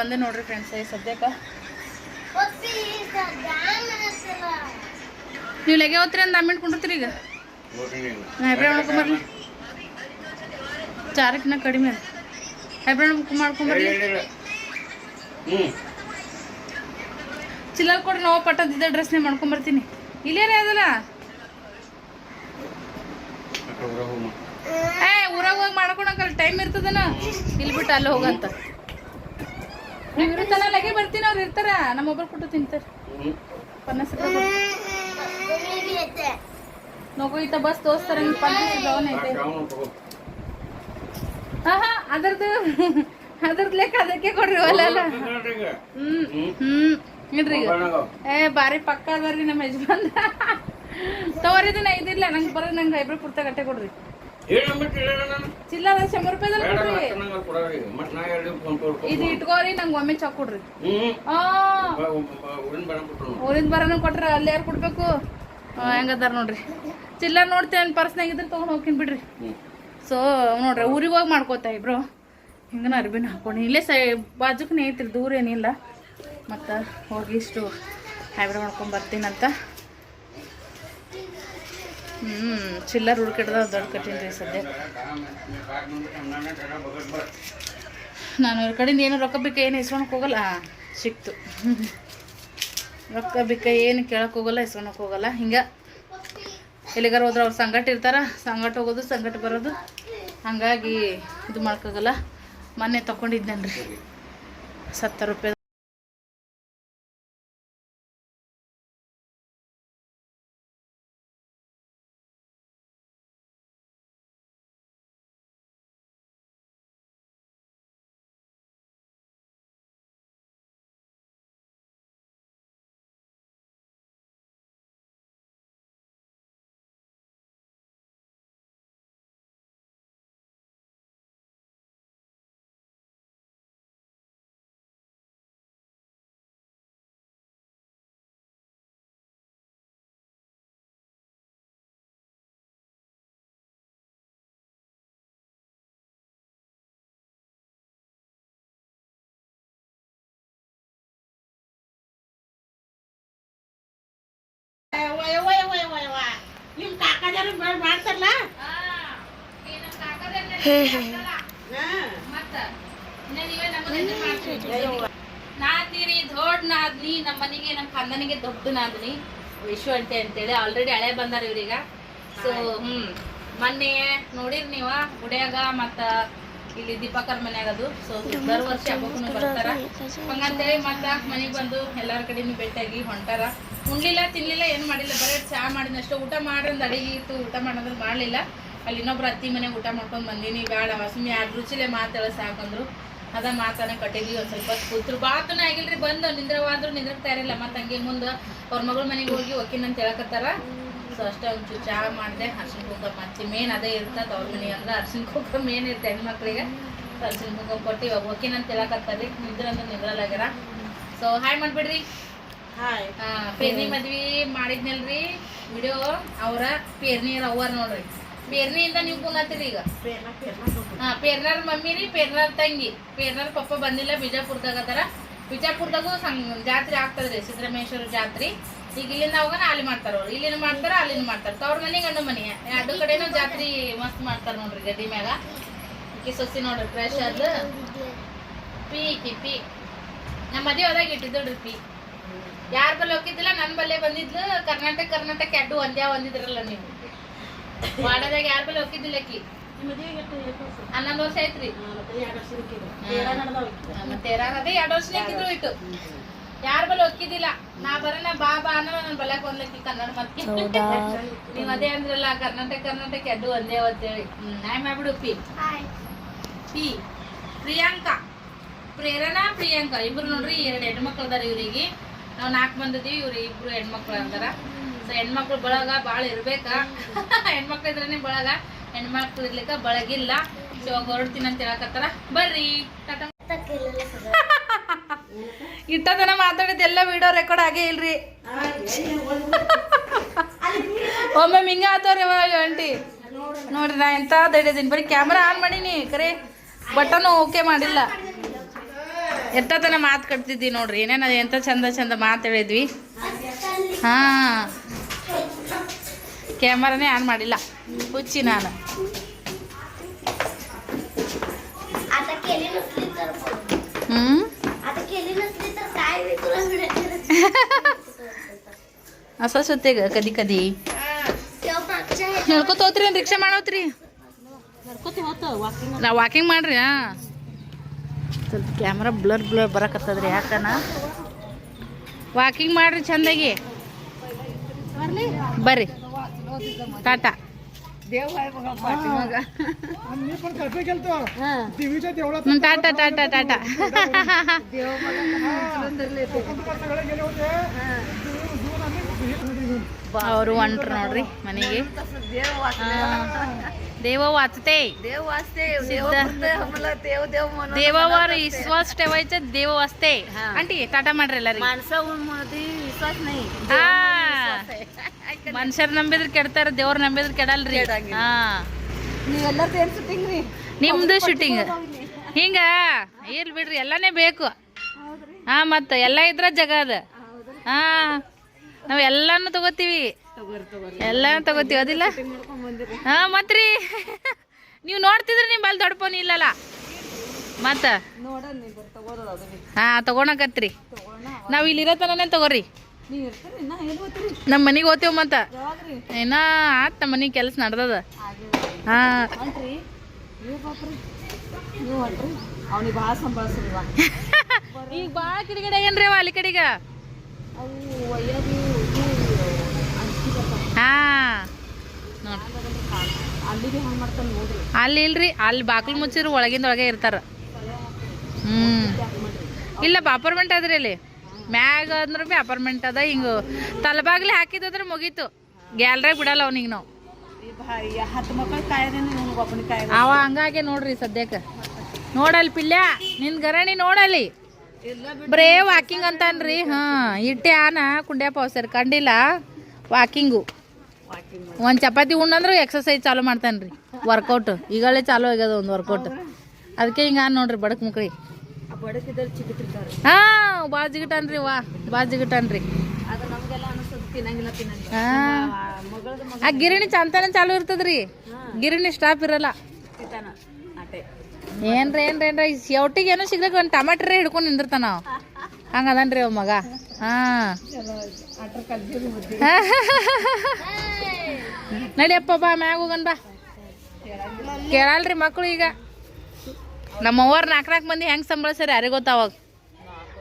ಬಂದೆ ನೋಡ್ರಿ ಫ್ರೆಂಡ್ಸ್ ಸದ್ಯಕ್ಕೆ? ನೀವು ಲೆಗೆ ಹೋತ್ರಿ ಅಂದ್ ಮಿನಿಟ್ ಕುಂಡಿರ್ತೀರಿ ಈಗ? ನಾ ಹೈಬ್ರಿಡ್ ಮಾಡ್ಕೊಂಬರ್ಲಿ ಚಾರಕ್ಕಿನ ಕಡಿಮೆ ಹೈಬ್ರಿಡ್ ಮಾಡ್ಕೊಂಬರ್ಲಿ ಚಿಲ್ಲರ್ ಕೊಡ್ರಿ ನಾವು ಪಟ್ಟದಿದ್ದ ಡ್ರೆಸ್ನೇ ಮಾಡ್ಕೊಂಬರ್ತೀನಿ. ಇಲ್ಲೇನೇ ಅದಲ್ಲ? ಏ ಊರಾಗ ಹೋಗಿ ಮಾಡ್ಕೊಳಕಲ್ಲ ಟೈಮ್ ಇರ್ತದನ? ಇಲ್ಲಿ ಬಿಟ್ಟು ಅಲ್ಲಿ ಹೋಗಂತ. ನೀವು ಲಗೆ ಬರ್ತೀನಿ, ಅವ್ರು ಇರ್ತಾರ. ನಮ್ಮ ಒಬ್ಬರು ಕೊಟ್ಟು ತಿಂತಾರೆ. ಪನ್ನಾಸ್ ರೂಪಾಯಿ ಕೊಟ್ಟು. ನೋಗು ಈತ ಬಸ್ ತೋರಿಸ್ತಾರ ಐತೆ ಹಾ ಹಾ ಅದ್ರದ್ದು ಅದ್ರದ್ ಲೆಕ್ಕ ಅದಕ್ಕೆ ಕೊಡ್ರಿ ಅಲ್ಲ ಹ್ಮ್ ಹ್ಮ್. ಇಡ್ರಿ ಏ, ಬಾರಿ ಪಕ್ಕ ಅದಾರ್ರಿ ನಮ್ಮ ಯಜಮಾನ್ ತಗೋರಿ ಇದನ್ನ ಇದಿಲ್ಲ ನಂಗೆ ಬರೋದು ನಂಗೆ ಹೈಬ್ರಿಡ್ ಕುರ್ತಾ ಗಟ್ಟೆ ಕೊಡ್ರಿ. ಚಿಲ್ಲರ ಶಂಬರ್ ರೂಪಾಯಿ ಇದು ಇಟ್ಕೋರಿ ನಂಗೆ ಒಮ್ಮೆ ಚಾಕ್ ಕೊಡ್ರಿ. ಊರಿಂದ ಬರೋನು ಕೊಟ್ರ ಅಲ್ಲಿ ಯಾರು ಕೊಡ್ಬೇಕು? ಹೆಂಗದಾರ ನೋಡ್ರಿ. ಚಿಲ್ಲರ್ ನೋಡ್ತೇನೆ ಪರ್ಸ್ನಾಗ ಇದ್ರೆ ತೊಗೊಂಡು ಹೋಗ್ತೀನಿ ಬಿಡ್ರಿ. ಸೊ ನೋಡ್ರಿ ಊರಿಗೆ ಹೋಗಿ ಮಾಡ್ಕೋತಾ ಇಬ್ರು. ಹಿಂಗನ ಅರ್ಬಿನ ಹಾಕೊಂಡು. ಇಲ್ಲೇ ಸೈ ಬಾಜುಕನೇ ಐತ್ರಿ ದೂರ ಏನಿಲ್ಲ. ಮತ್ತು ಹೋಗಿ ಇಷ್ಟು ಹೈಬ್ರಿಡ್ ಮಾಡ್ಕೊಂಡು ಬರ್ತೀನಂತ. ಹ್ಞೂ ಚಿಲ್ಲರ್ ಹುಡುಕಿಡ್ದ ದೊಡ್ಡ ಕಟ್ಟಿನಿ ರೀ ಸದ್ಯ. ನಾನು ಇವ್ರ ಕಡೆಯಿಂದ ಏನು ರೊಕ್ಕ ಬಿಕ್ಕ ಏನು ಇಸ್ಕೊಳಕ್ಕೆ ಹೋಗಲ್ಲ. ಸಿಕ್ತು. ರೊಕ್ಕ ಬಿಕ್ಕ ಏನು ಕೇಳಕ್ಕೆ ಹೋಗಲ್ಲ ಇಸ್ಕೊಳಕ್ಕೆ ಹೋಗಲ್ಲ. ಹಿಂಗೆ ಎಲ್ಲಿಗಾರ ಹೋದ್ರೆ ಅವ್ರು ಸಂಗಟ ಇರ್ತಾರ, ಸಂಗಟ ಹೋಗೋದು, ಸಂಗಟ ಬರೋದು. ಹಾಗಾಗಿ ಇದು ಮಾಡ್ಕೋಗಲ್ಲ. ಮೊನ್ನೆ ತೊಗೊಂಡಿದ್ದೇನೆ ರೀ ಸತ್ತ ರೂಪಾಯಿ ನಾದ್ನಿ ದೊಡ್ಡ ನಾದ್ನಿ ನಮ್ಮ ಮನೆಗೆ ನಮ್ಮ ಕಂದನಿಗೆ ದೊಡ್ಡ ನಾದ್ನಿ ವಿಶ್ವ ಅಂತೆ ಅಂತೇಳಿ. ಆಲ್ರೆಡಿ ಹಳೆ ಬಂದಾರ ಇವ್ರೀಗ. ಸೊ ಹ್ಮ್. ಮೊನ್ನೆ ನೋಡಿರ್ ನೀವ ಗುಡಿಯಾಗ ಮತ್ತ ಇಲ್ಲಿ ದೀಪಾಕರ್ ಮನೆಯಾಗದು ಅದು. ಸೊ ದರ್ ವರ್ಷ ಹಬ್ಬಕ್ಕೂ ಬರ್ತಾರ. ಹಂಗಂತೇಳಿ ಮತ್ತ ಮನೆಗೆ ಬಂದು ಎಲ್ಲಾರ ಕಡೆನು ಭೇಟಿಯಾಗಿ ಹೊಂಟಾರ. ಉಣ್ಲಿಲ್ಲ ತಿನ್ಲಿಲ್ಲ ಏನು ಮಾಡಿಲ್ಲ. ಬರೀ ಚಾ ಮಾಡಿದಷ್ಟು ಊಟ ಮಾಡ್ರಂದ್ ಅಡಿಗೆ ಇತ್ತು. ಊಟ ಮಾಡೋದ್ರ ಮಾಡಲಿಲ್ಲ. ಅಲ್ಲಿ ಇನ್ನೊಬ್ರು ಅತ್ತಿ ಮನೆಗೆ ಊಟ ಮಾಡ್ಕೊಂಡು ಬಂದಿನಿ. ಬೇಡ ಸುಮ್ಮನೆ ಎರಡು ರುಚಿಲೆ ಮಾತಾಡ ಸಾಕಂದ್ರು ಅದ ಮಾತಾನೆ ಕಟ್ಟಿದ್ವಿ. ಒಂದ್ ಸ್ವಲ್ಪ ಕೂತ್ರು. ಬಾತನ ಆಗಿಲ್ರಿ ಬಂದು ನಿಂದ್ರವಾದ್ರು ನಿಂದ್ರಕ್ ತಯಾರಿಲ್ಲ ಮತ್ತೆ ಹಂಗೆ ಮುಂದೆ ಅವ್ರ ಮಗಳ ಮನೆಗೆ ಹೋಗಿ ಒಕ್ಕಿನಂತ ಹೇಳಕತ್ತಾರ. ಸೊ ಅಷ್ಟೇ ಒಂಚೂರು ಚಹಾ ಮಾಡಿದೆ ಅರ್ಶಿನ ಕುಂಕುಮ ಹಚ್ಚಿ ಮೇನ್ ಅದೇ ಇರ್ತದೆ ಅವ್ರ ಮನೆ ಅಂದ್ರೆ ಅರ್ಶಿನ ಕುಂಕುಮ ಮೇನ್ ಇರುತ್ತೆ ಹೆಣ್ಮಕ್ಳಿಗೆ. ಅರ್ಶಿನ ಕುಂಕುಮ ಕೊಟ್ಟು ಇವಾಗ ಓಕೆ ನಾನು ಹೇಳಕತ್ತರಿ ನಿದ್ರಂದ್ರೆ ನಿದ್ರಲ್ಲಾಗ್ಯಾರ ಸೊ ಹಾಯ್ ಮಾಡ್ಬಿಡ್ರಿ. ಹಾಯ್ ಪೇರ್ನಿ ಮದ್ವಿ ಮಾಡಿದ್ನಲ್ರಿ. ವಿಡಿಯೋ ಅವರ ಪೇರ್ನಿಯರ್ ಅವ್ವಾರ ನೋಡ್ರಿ. ಪೇರ್ನಿಯಿಂದ ನೀವು ಕುಂಗತ್ತೀರಿ ಈಗ. ಹಾ ಪೇರ್ನಾರ್ ಮಮ್ಮಿ ರೀ ಪೇರ್ನಾರ್ ತಂಗಿ. ಪೇರ್ನಾರ್ ಪಪ್ಪ ಬಂದಿಲ್ಲ ಬಿಜಾಪುರದಾಗ ಅದಾರ. ಬಿಜಾಪುರದಾಗೂ ಸಂಗ್ ಜಾತ್ರೆ ಆಗ್ತದ್ರಿ ಸಿದ್ದರಾಮೇಶ್ವರ ಜಾತ್ರೆ. ಈಗ ಇಲ್ಲಿಂದ ಹೋಗೋಣ ಅಲ್ಲಿ ಮಾಡ್ತಾರ ಅವ್ರು. ಇಲ್ಲಿನ ಮಾಡ್ತಾರ ಅಲ್ಲಿನ ಮಾಡ್ತಾರ. ತವ್ರ ಮನೆ ಗಂಡು ಮನೆ. ಎರಡು ಕಡೆನೂ ಜಾತ್ರೆ ಮಸ್ತ್ ಮಾಡ್ತಾರ ನೋಡ್ರಿ ಗಡ್ಡಿ ಮ್ಯಾಗ. ಈಕಿ ಸೊಸಿ ನೋಡ್ರಿ ಫ್ರೆಶ್ ಅದ ಪಿ ಈಕಿ ಪಿ. ನಮ್ಮ ಮದಿ ಹೋದಾಗ ಇಟ್ಟಿದ್ದಳ್ರಿ ಪಿ. ಯಾರ ಬಲ್ಲಿ ಹೋಗಿದ್ದಿಲ್ಲ ನನ್ನ ಬಲ್ಲೆ ಬಂದಿದ್ಲು. ಕರ್ನಾಟಕ ಕರ್ನಾಟಕ ಅಡ್ಡು ಒಂದೇ ಒಂದಿದ್ರಲ್ಲ ನೀವು. ವಾಡದಾಗ ಯಾರ ಬಲ್ಲಿ ಹೋಗಿದ್ದಿಲ್ಲ ಮದುವೆಗೆ ಹನ್ನೊಂದು ವರ್ಷ ಐತ್ರಿ. ಮತ್ತೆ ಎರಡು ವರ್ಷ ಇಟ್ಟು. ಯಾರ ಬಲ್ಲ ಒಕ್ಕಿದಿಲ್ಲ? ನಾ ಬರೋಣ ಬಾ ಬಾ ಅನ್ನೋ ನನ್ನ ಬಲ್ಯಾಕ ಒಂದ್ಲಕ್ಕಿ ಕನ್ನಡ ಮತ್ತೆ ನೀವ್ ಅದೇ ಅಂದ್ರಲ್ಲ ಕರ್ನಾಟಕ ಕರ್ನಾಟಕ ಎದ್ದು ಒಂದೇ ಅಂತೇಳಿ ಹೇಳಿ. ನಾಯ್ ಮಾಡ್ಬಿಡು ಪಿ. ಹಾಯ್. ಪಿ. ಪ್ರಿಯಾಂಕಾ. ಪ್ರೇರಣಾ ಪ್ರಿಯಾಂಕಾ. ಇಬ್ರು ನೋಡ್ರಿ ಎರಡು ಹೆಣ್ಮಕ್ಳು ಅದಾರ ಇವ್ರಿಗೆ. ನಾವ್ ನಾಲ್ಕು ಬಂದಿದೀವಿ ಇವ್ರ ಇಬ್ರು ಹೆಣ್ಮಕ್ಳು ಅಂತಾರ ಸೊ ಹೆಣ್ಮಕ್ಳು ಬಳಗ ಭಾಳ ಇರ್ಬೇಕಾ. ಹೆಣ್ಮಕ್ಳು ಇದ್ರೇನೆ ಬಳಗ. ಹೆಣ್ಮಕ್ಳು ಇರ್ಲಿಕ್ಕ ಬಳಗಿಲ್ಲ. ಸೊ ಹೊರಡ್ತೀನಿ ಅಂತ ಹೇಳಕತ್ತಾರ. ಬರ್ರಿ. ಟಾಟಾ. ಇಟ್ಟದನ ಮಾತಾಡಿದ ಎಲ್ಲ ವಿಡಿಯೋ ರೆಕಾರ್ಡ್ ಆಗೇ ಇಲ್ರಿ. ಒಮ್ಮೆ ಹಿಂಗ ಆತವ್ರಿ ಆಂಟಿ. ನೋಡ್ರಿ, ನಾ ಎಂತ ದಡಿದೀನಿ ಬರೀ ಕ್ಯಾಮ್ರಾ ಆನ್ ಮಾಡೀನಿ, ಕರೆ. ಬಟನ್ ಓಕೆ ಮಾಡಿಲ್ಲ. ಎಷ್ಟತನ ಮಾತು ಕಟ್ತಿದ್ವಿ ನೋಡ್ರಿ. ಏನೇನು ಎಂಥ ಚಂದ ಚಂದ ಮಾತು ಹೇಳಿದ್ವಿ. ಹಾ. ಕ್ಯಾಮರಾನೇ ಆನ್ ಮಾಡಿಲ್ಲ. ಹುಚ್ಚಿ ನಾನು. ಸುತ್ತೆ ಕದಿ ಕದಿ. ನಡ್ಕೋತ ಹೋತ್ರಿ ಏನು ರಿಕ್ಷಾ ಮಾಡೋತ್ರಿ. ನಾವು ವಾಕಿಂಗ್ ಮಾಡ್ರಿ, ಹಾಂ. ಸ್ವಲ್ಪ ಕ್ಯಾಮ್ರಾ ಬ್ಲರ್ ಬ್ಲರ್ ಬರಕತ್ತದ್ರಿ, ಯಾಕನ? ವಾಕಿಂಗ್ ಮಾಡ್ರಿ ಚಂದಾಗಿ. ಬರ್ರಿ. ಟಾಟಾ. ಟಾಟಾ ಟಾಟಾ ಟಾಟಾ. ಅವರು ಹೊಂಟ್ರು ನೋಡ್ರಿ ಮನೆಗೆ. ದೇವ ವಾಚತೆ. ದೇವ ವಾಚತೆ ದೇವ ದೇವ ದೇವ ದೇವವಾರ ವಿಶ್ವಾಸ ठेवायचे ದೇವ ವಾಚತೆ. ಆಂಟಿ ಟಾಟಾ ಮಾಡ್ರಿ ಎಲ್ಲರಿ ಮಾನಸ ಉಳ್ಮೋದಿ ವಿಶ್ವಾಸ ನೈ. ಮನುಷ್ಯರ್ ನಂಬಿದ್ರೆ ಕೆಡ್ತಾರ ದೇವ್ರ ನಂಬಿದ್ರೆ ಕೆಡಲ್ರಿ. ಹಾ. ನೀವೆಲ್ಲರೂ ಶೂಟಿಂಗ್ ರೀ? ನಿಮ್ದು ಶೂಟಿಂಗ್ ಹಿಂಗ? ಇರ್ಲಿ ಬಿಡ್ರಿ ಎಲ್ಲಾನೇ ಬೇಕು. ಹಾ ಮತ್ತ ಎಲ್ಲ ಇದ್ರ ಜಗ ಅದ. ಹಾ. ನಾವ್ ಎಲ್ಲಾನು ತಗೋತೀವಿ. ಎಲ್ಲಾನು ತಗೋತೀವಿ ಅದಿಲ್ಲ? ಹಾ ಮತ್ರಿ. ನೀವು ನೋಡ್ತಿದ್ರಿ ನಿಮ್ ಬಲ್ ದೊಡ್ಡ ಫೋನ್ ಇಲ್ಲಲ್ಲ? ಮತ್ತ? ಹಾ ತಗೋಣಕತ್ರಿ. ತಗೋಣ ನಾವ್ ಇಲ್ಲಿ ತನೇ ತಗೋರಿ. ನಮ್ಮ ಮನಿಗೆ ಹೋಗ್ತೇವ್ ಮತ್ತ? ಏನಾ ಆತ್ ನಮ್ಮ ಮನಿಗೆ ಕೆಲಸ ನಡ್ದದ. ಹಾ. ಈಗ ಭಾಳ ಕಿಡಿಗಡೆ ಏನ್ರಿ ಅವ ಅಲ್ಲಿ ಕಡೆಗ. ಹಾ. ಅಲ್ಲಿ ಇಲ್ರಿ, ಅಲ್ಲಿ ಬಾಕ್ಲು ಮುಚ್ಚಿರು ಒಳಗಿಂದ ಒಳಗೆ ಇರ್ತಾರ. ಹ್ಮ್. ಇಲ್ಲ ಅಪಾರ್ಟ್ಮೆಂಟ್ ಅದ್ರಿ ಅಲ್ಲಿ. ಮ್ಯಾಗ ಅಂದ್ರೆ ಬಿ ಅಪಾರ್ಟ್ಮೆಂಟ್ ಅದ, ಹಿಂಗ ತಲಬಾಗ್ಲಿ ಹಾಕಿದ್ರೆ ಮುಗೀತು. ಗ್ಯಾಲ್ರಾಗ ಬಿಡಲ್ಲ ಅವ್ನಿಗೆ ನಾವು. ಭಾ- ಅವ ಹಂಗಾಗೆ ನೋಡ್ರಿ ಸದ್ಯಕ್ಕೆ. ನೋಡಲ್ ಪಿಲ್ಯ ನಿನ್ ಗರಣಿ ನೋಡಲಿ. ಬರೇ ವಾಕಿಂಗ್ ಅಂತಾನ್ರಿ, ಹಾ, ಇಟ್ಟೆ ಆನ ಕುಂಡ್ಯಾ ಸರ್ ಕಂಡಿಲ್ಲ ವಾಕಿಂಗು ಒಂದು ಚಪಾತಿ ಉಣ್ಣಂದ್ರೆ ಎಕ್ಸಸೈಸ್ ಚಾಲು ಮಾಡ್ತಾನ್ರಿ ವರ್ಕೌಟ್ ಈಗಲೇ ಚಾಲು ಆಗ್ಯದ ಒಂದು ವರ್ಕೌಟ್ ಅದಕ್ಕೆ ಹಿಂಗ ನೋಡ್ರಿ ಬಡಕ್ ಚಿಕ್ಕತಿರ್ತಾರೆ ಹಾ ಭಾಳ ವಾ ಭಾಳ ಆ ಗಿರಣಿ ಚಂತನ ಚಾಲು ಇರ್ತದ್ರಿ. ಗಿರಣಿ ಸ್ಟಾಪ್ ಇರಲ್ಲ. ಏನ್ರಿ ಏನ್ರಿ ಏನ್ರಿ? ಒಟ್ಟಿಗೆ ಏನೋ ಸಿಗ್ಲಕ್ ಒಂದು ಟಮಾಟ್ರೇ ಹಿಡ್ಕೊಂಡು ನಿಂದಿರ್ತಾನ ಹಂಗದನ್ರಿ ಅವ್ ಮಗ. ಹಾ. ನಡಿಯಪ್ಪ ಬಾ ಮ್ಯಾಗ ಹೋಗನ್ ಬಾ. ಕೇಳಲ್ರಿ ಮಕ್ಕಳು ಈಗ. ನಮ್ಮ ಅವ್ವರ್ ನಾಲ್ಕು ನಾಲ್ಕು ಮಂದಿ ಹೆಂಗೆ ಸಂಬಳಸ್ರಿ ಯಾರಿಗೆ ಗೊತ್ತ ಅವಾಗ?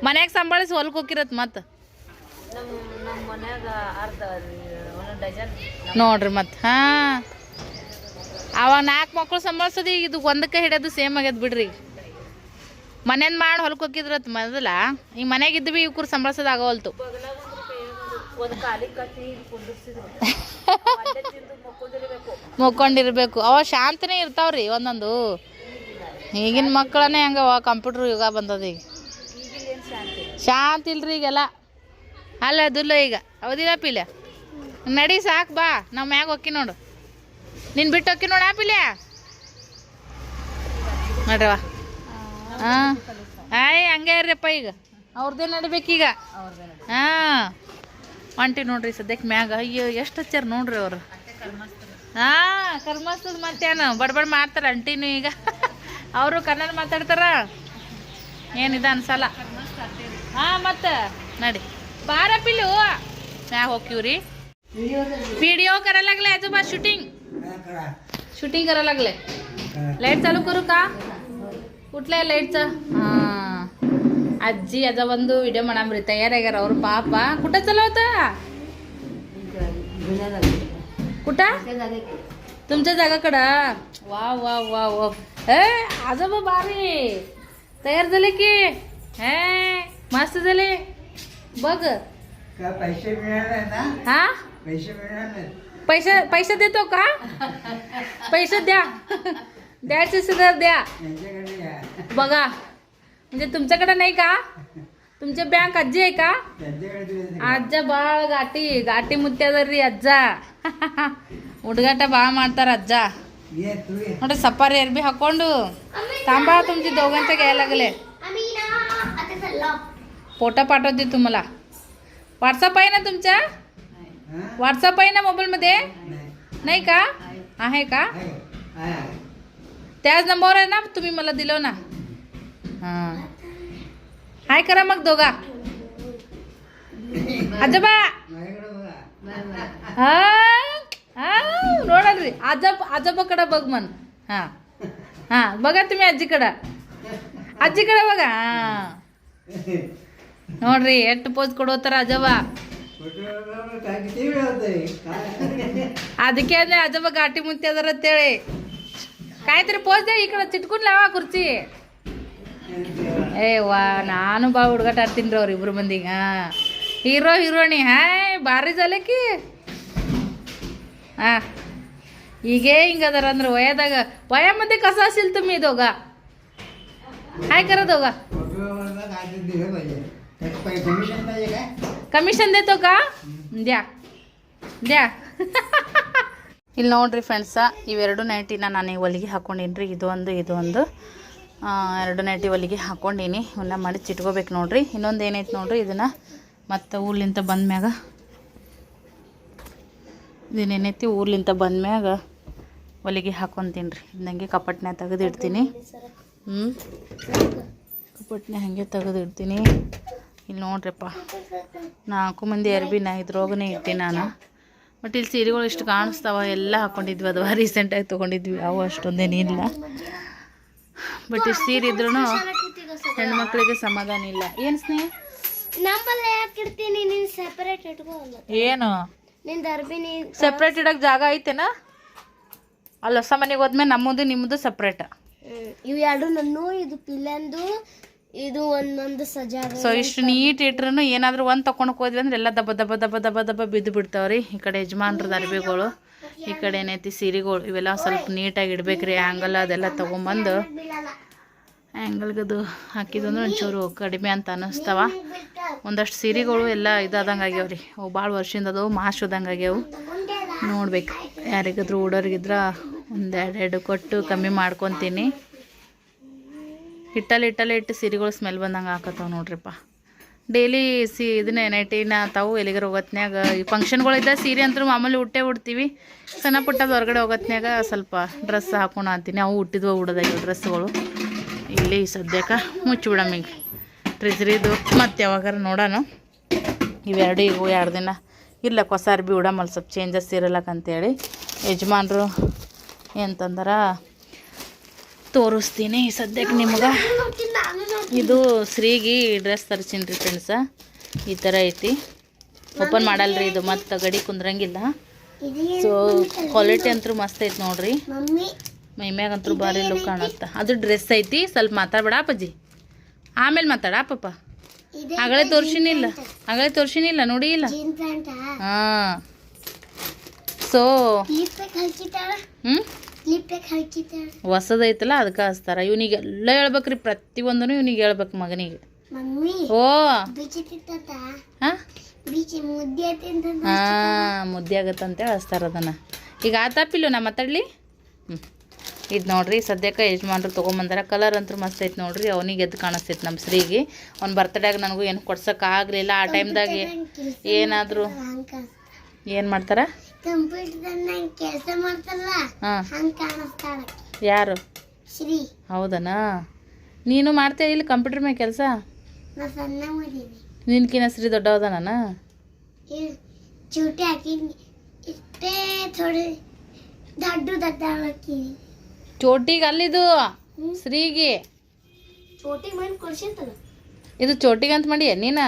ಮನ್ಯಾಗ ಸಂಬಳಿಸಿ ಹೊಲ್ಕ್ ಹೋಗಿರತ್ ಮತ್ ನೋಡ್ರಿ ಮತ್ತೆ. ಹಾಂ. ಅವಾಗ ನಾಲ್ಕು ಮಕ್ಕಳು ಸಂಭಾಳಿಸೋದು, ಇದು ಒಂದಕ್ಕೆ ಹಿಡಿಯೋದು ಸೇಮ್ ಆಗ್ಯದ ಬಿಡ್ರಿ. ಮನೇನ್ ಮಾಡಿ ಹೊಲಕ್ಕೆ ಮೊದಲ, ಈಗ ಮನೆಗೆ ಇದ್ವಿ ಇವ್ರು ಸಂಭಾಳಿಸೋದು ಕುಂದಿರ್ಸಿದ್ರು ಮುಕ್ಕೊಂಡಿರ್ಬೇಕು. ಅವ ಶಾಂತನೇ ಇರ್ತಾವ್ರಿ ಒಂದೊಂದು. ಈಗಿನ ಮಕ್ಕಳನ್ನೇ ಹಂಗ ಕಂಪ್ಯೂಟರ್ ಯುಗ ಬಂದದ ಈಗ. ಶಾಂತಿ ಇಲ್ರಿ ಈಗೆಲ್ಲ. ಅಲ್ಲ ದುಲ್ಲ ಈಗ ಹೌದಿಲ್ಲ ಪಿಲ್ಯ? ನಡಿ ಸಾಕು ಬಾ ನಾವು ಮ್ಯಾಗ ಹೊಕ್ಕಿ ನೋಡು. ನೀನು ಬಿಟ್ಟು ಹೋಗಿ ನೋಡ ಪಿಲ್ಯ ನೋಡ್ರವ ಹಾಂ. ಆಯ್ ಹಂಗೆ ಇರ್ರಿಯಪ್ಪ ಈಗ. ಅವ್ರದ್ದೇ ನಡಿಬೇಕೀಗ. ಹಾಂ. ಒಂಟಿ ನೋಡ್ರಿ ಸದ್ಯಕ್ಕೆ ಮ್ಯಾಗ. ಅಯ್ಯೋ, ಎಷ್ಟು ಹಚ್ಚಾರ ನೋಡ್ರಿ ಅವರು. ಹಾಂ, ಕರ್ಮಸ್ತದ ಮತ್ತೇನು ಬಡ್ಬಡ್ ಮಾಡ್ತಾರೆ ಅಂಟಿನು ಈಗ. ಅವರು ಕನ್ನಡ ಮಾತಾಡ್ತಾರ. ಏನಿದ ಅನ್ಸಲ್ಲ. ಹಾಂ, ಮತ್ತೆ ನಡಿ. ಬಾರ ಪಿಲ್ಲು ಮ್ಯಾಗ ಹೋಗ್ತೀವ್ರಿ. ವಿಡಿಯೋ ಕರಲಾಗ್ಲ ಅದು ಬಾ ಶೂಟಿಂಗ್ शूटिंग करा लागलंय लाइट चालू करू का? कुठल्या लाईटचं? हां. आजी आजा बंधू व्हिडिओ म्हणा मी तयार आहे घरावर. पापा कुठं चालू होता? तुमच्या जागाकडं? वा वा वा वा हे आजोबा तयार झाले की? हे मस्त झाले. बघ. पैसे मिळाले ना? हा? पैसे मिळाले. पैसे पैसे देतो का पैसे द्या द्यायचे सुद्धा द्या त्यांच्याकडे या बघा म्हणजे तुमच्याकडे नाही का तुमच्या बँक आजी आहे का त्यांच्याकडे तुझ्या ಅಜ್ಜ ಭಾಳ ಗಾಟಿ ಗಾಟಿ ಮುತ್ಯದರ್ರಿ ಅಜ್ಜ ಹುಡುಗಾಟ ಭಾಳ ಮಾಡ್ತಾರ ಅಜ್ಜ ये तू ये ನೋಡ್ರಿ ಸಫಾರಿ ಅರ್ಬಿ ಹಾಕೊಂಡು तांबा तुमची दोघांचं घ्यायला लागले आम्ही ना आता चाललो फोटो पाठवते तुम्हाला व्हॉट्सअप आहे ना तुमच्या हा? व्हॉट्सअप आहे ना मोबाईल मध्ये? नाही. का? आहे का? त्याच नंबर आहे ना तुम्ही मला दिलो ना. हाय करा मग दोघा. अजबा हा? आजब आजोबा कड बघ म्हण. हा. हा बघा तुम्ही आजीकड. आजीकड बघा. हा. नोड्री एट पोच कोडो तर आजोबा ಅದಕ್ಕೆ ಅಂದ್ರೆ ಅಜಬ ಘಾಟಿ ಮುಂತೆ ಅದರ ಅಂತೇಳಿ. ಕಾಯ್ತಿರಿ ಪೋಸ್ದೆ ಈ ಕಡೆ ಚಿಟ್ಕೊಂಡ್ಲವ ಕುರ್ಚಿ. ಏ ವಾ, ನಾನು ಬಾ ಹುಡುಗಾಟ ಆಡ್ತೀನಿ ಅವ್ರು ಇಬ್ರು ಮಂದಿಗೆ. ಹಾಂ ಹೀರೋ, ಹೀರೋಣಿ, ಹಾಯ್, ಭಾರಿ ಜಲಕಿ. ಹಾಂ ಈಗೇ ಹಿಂಗದಾರ ಅಂದ್ರೆ ವಯದಾಗ ವಯ ಮಂದಿ ಕಸ ಸಿಲ್ ತುಂಬಿ ಇದೋಗ ಹಾಯ್ ಕರದೋಗ ಕಮಿಷನ್ ದೇತೋ ದ್ಯಾ ದ್ಯಾ ಇಲ್ಲಿ ನೋಡ್ರಿ ಫ್ರೆಂಡ್ಸ ಇವೆರಡು ನೈಟಿನ ನಾನು ಹೊಲಿಗೆ ಹಾಕ್ಕೊಂಡಿನಿ ಇದು ಒಂದು ಇದು ಒಂದು. ಎರಡು ನೈಟಿ ಹೊಲಿಗೆ ಹಾಕೊಂಡೀನಿ. ಇವನ್ನ ಮಾಡಿ ಚಿಟ್ಕೋಬೇಕು ನೋಡ್ರಿ. ಇನ್ನೊಂದು ಏನೈತೆ ನೋಡ್ರಿ ಇದನ್ನು. ಮತ್ತು ಊರ್ಲಿಂತ ಬಂದ್ಮ್ಯಾಗ. ಇದನ್ನೇನೈತಿ ಊರ್ಲಿಂತ ಬಂದ್ಮ್ಯಾಗ ಹೊಲಿಗೆ ಹಾಕ್ಕೊತೀನಿ ರೀ ನಂಗೆ ಕಪಟ್ನ ತೆಗೆದಿಡ್ತೀನಿ. ಹ್ಞೂ ಕಪಟ್ನ ಹಾಗೆ ತೆಗೆದಿಡ್ತೀನಿ. ಇಲ್ಲಿ ನೋಡ್ರಪ್ಪ. ನಾಲ್ಕು ಮಂದಿ ಅರ್ಬಿನ ಇದ್ರೋಗನೇ ಇಟ್ಟೆ ನಾನು. ಬಟ್ ಇಲ್ಲಿ ಸೀರೆಗಳು ಇಷ್ಟು ಕಾಣಿಸ್ತಾವ ಎಲ್ಲ ಹಾಕೊಂಡಿದ್ವಿ. ಅದು ರೀಸೆಂಟಾಗಿ ತೊಗೊಂಡಿದ್ವಿ. ಅವು ಅಷ್ಟೊಂದೇನಿಲ್ಲ ಬಟ್ ಇಷ್ಟು ಸೀರೆ ಇದ್ರೂ ಹೆಣ್ಮಕ್ಳಿಗೆ ಸಮಾಧಾನ ಇಲ್ಲ. ಏನು ಸ್ನೇಹ? ಏನು? ಸಪ್ರೇಟ್ ಇಡೋಕೆ ಜಾಗ ಐತೆನಾ? ಅಲ್ಲ ಹೊಸ ಮನೆಗೆ ಹೋದ್ಮೇಲೆ ನಮ್ಮದು ನಿಮ್ಮದು ಸಪ್ರೇಟ್ ಇವು ಎರಡು ನನ್ನು ಇದು ಪಿಲ್ಲಂದು ಇದು ಒಂದೊಂದು ಸಜಾ ಸೊ ಇಷ್ಟು ನೀಟ್ ಇಟ್ರು ಏನಾದರೂ ಒಂದು ತಕೊಂಡಕ್ಕೆ ಹೋದ್ವಿ ಅಂದ್ರೆ ಎಲ್ಲ ದಬ್ಬ ದಬ್ಬ ದಬ್ಬ ದಬ್ಬ ದಬ್ಬ ಬಿದ್ದು ಬಿಡ್ತಾವ್ರಿ. ಈ ಕಡೆ ಯಜಮಾನ್ರದ ಅರ್ಬಿಗಳು ಈ ಕಡೆ ಏನೈತಿ ಸೀರೆಗಳು ಇವೆಲ್ಲ ಸ್ವಲ್ಪ ನೀಟಾಗಿ ಇಡ್ಬೇಕ್ರಿ. ಆ್ಯಂಗಲ್ ಅದೆಲ್ಲ ತೊಗೊಂಬಂದು ಆ್ಯಂಗಲ್ಗದು ಹಾಕಿದಂದ್ರೆ ಒಂಚೂರು ಕಡಿಮೆ ಅಂತ ಅನ್ನಿಸ್ತಾವ ಒಂದಷ್ಟು ಸೀರೆಗಳು ಎಲ್ಲ ಇದಾದಂಗೆ ಆಗ್ಯಾವ್ರಿ. ಅವು ಭಾಳ ವರ್ಷದಿಂದ ಅದು ಮಾಶ್ ಹೋದಂಗೆ ಆಗ್ಯಾವು. ನೋಡ್ಬೇಕು. ಯಾರಿಗಾದ್ರೂ ಉಡೋರಿಗಿದ್ರ ಒಂದು ಎರಡು ಎರಡು ಕೊಟ್ಟು ಕಮ್ಮಿ ಮಾಡ್ಕೊತೀನಿ. ಹಿಟ್ಟಲ್ಲಿ ಹಿಟ್ಟಲ್ಲಿ ಇಟ್ಟು ಸೀರೆಗಳು ಸ್ಮೆಲ್ ಬಂದಂಗೆ ಹಾಕತ್ತಾವ ನೋಡ್ರಿಪ್ಪ. ಡೈಲಿ ಸಿ ಇದನ್ನೇ ನೈಟಿನ ತಾವು ಎಲ್ಲಿಗಾರ ಹೋಗತ್ನ್ಯಾಗ? ಈ ಫಂಕ್ಷನ್ಗಳಿದ್ದ ಸೀರೆ ಅಂತೂ ಮಾಮೂಲಿ ಹುಟ್ಟೆ ಉಡ್ತೀವಿ. ಸಣ್ಣ ಪುಟ್ಟದ ಹೊರಗಡೆ ಹೋಗತ್ನ್ಯಾಗ ಸ್ವಲ್ಪ ಡ್ರೆಸ್ ಹಾಕೊಂಡು ಅಂತೀನಿ. ಅವು ಹುಟ್ಟಿದ್ವು ಉಡೋದಾಗಿವೆ ಡ್ರೆಸ್ಗಳು ಇಲ್ಲಿ ಸದ್ಯಕ್ಕೆ ಮುಚ್ಚಿಬಿಡಮ್ ಈಗ. ಟ್ರಿಜ್ರಿದು ಮತ್ತು ಯಾವಾಗಾರ ನೋಡೋಣ. ಇವೆರಡು ಈಗ ಎರಡು ದಿನ. ಇಲ್ಲ ಹೊಸ ಅರ್ಬಿ ಉಡಮಲ್ಲಿ ಸ್ವಲ್ಪ ಚೇಂಜಸ್ ಇರಲ್ಲಕ್ಕಂತೇಳಿ ಯಜಮಾನ್ರು ಏನಂತಂದ್ರೆ ತೋರಿಸ್ತೀನಿ ಸದ್ಯಕ್ಕೆ ನಿಮ್ಗೆ. ಇದು ಶ್ರೀಗಿ ಡ್ರೆಸ್ ತರ್ಸೀನಿ ರೀ ಫ್ರೆಂಡ್ಸ. ಈ ಥರ ಐತಿ. ಓಪನ್ ಮಾಡಲ್ರಿ ಇದು ಮತ್ತು ಗಡಿ ಕುಂದ್ರಂಗಿಲ್ಲ. ಸೊ ಕ್ವಾಲಿಟಿ ಅಂತೂ ಮಸ್ತ್ ಐತಿ ನೋಡ್ರಿ. ಮಮ್ಮಿ ಮೈಮ್ಯಾಗ ಅಂತೂ ಭಾರಿ ಲುಕ್ ಕಾಣುತ್ತೆ. ಅದು ಡ್ರೆಸ್ ಐತಿ ಸ್ವಲ್ಪ ಮಾತಾಡ್ಬೇಡ ಅಪ್ಪಜಿ. ಆಮೇಲೆ ಮಾತಾಡ ಪಪ್ಪ ಆಗಲೇ ತೋರ್ಸಿನಿಲ್ಲ. ಆಗಲೇ ತೋರ್ಸಿನಿಲ್ಲ ನೋಡಿ ಇಲ್ಲ. ಹಾಂ. ಸೊ ಹ್ಞೂ ಹೊಸದೈತಲ್ಲ ಅದಕ್ಕೆ ಹಚ್ತಾರ. ಇವನಿಗೆಲ್ಲ ಹೇಳ್ಬೇಕ್ರಿ ಪ್ರತಿಯೊಂದನು ಇವನಿಗೆ ಹೇಳ್ಬೇಕು ಮಗನಿಗೆ. ಓ. ಹಾಂ? ಮುದ್ದೆ ಆಗತ್ತಂತೇಳಿ ಹಚ್ತಾರ ಅದನ್ನು. ಈಗ ಆತಾಪಿಲ್ಲ ನಾ ಮಾತಾಡ್ಲಿ ಹ್ಞೂ ಇದು ನೋಡ್ರಿ ಸದ್ಯಕ್ಕೆ ಯಜಮಾನ್ರು ತೊಗೊಂಬಂದಾರ. ಕಲರ್ ಅಂತೂ ಮಸ್ತ್ ಐತೆ ನೋಡ್ರಿ ಅವನಿಗೆ ಎದ್ದು ಕಾಣಿಸ್ತೈತೆ ನಮ್ಮ ಸ್ತ್ರೀಗೆ. ಅವ್ನ ಬರ್ತಡ್ಯಾಗ ನನಗೂ ಏನು ಕೊಡ್ಸೋಕ್ಕಾಗಲಿಲ್ಲ ಆ ಟೈಮ್ದಾಗೆ ಏನಾದರೂ ಏನು ಮಾಡ್ತಾರ? ಕಂಪ್ಯೂಟರ್ ನಂಗೆ ಕೆಲಸ ಮಾಡ್ತಾರಲ್ಲ ಹಾಂ. ಹಂಗೆ ಕಾಣಿಸ್ತಾಳ ಯಾರು? ಶ್ರೀ. ಹೌದನಾ? ನೀನು ಮಾಡ್ತೀಯ ಇಲ್ಲಿ ಕಂಪ್ಯೂಟರ್ ಮೇಲೆ ಕೆಲಸ? ನಾ ಸಣ್ಣ ಮಾಡಿದ್ವಿ ನಿನ್ಕಿನ ಶ್ರೀ ದೊಡ್ಡವದನ ಚೂಟಿ ಹಾಕಿದ್ನಿ. ಇಷ್ಟೇ ಥೋಡಿ ದೊಡ್ಡ ದೊಡ್ಡ ಹಾಕಿನಿ ಚೋಟಿಗೆ ಅಲ್ಲಿದು ಶ್ರೀಗೆ. ಚೋಟಿಗೆ ಮಾಡಿ ಇದು ಚೋಟಿಗೆ ಅಂತ ಮಾಡಿ ನೀನ?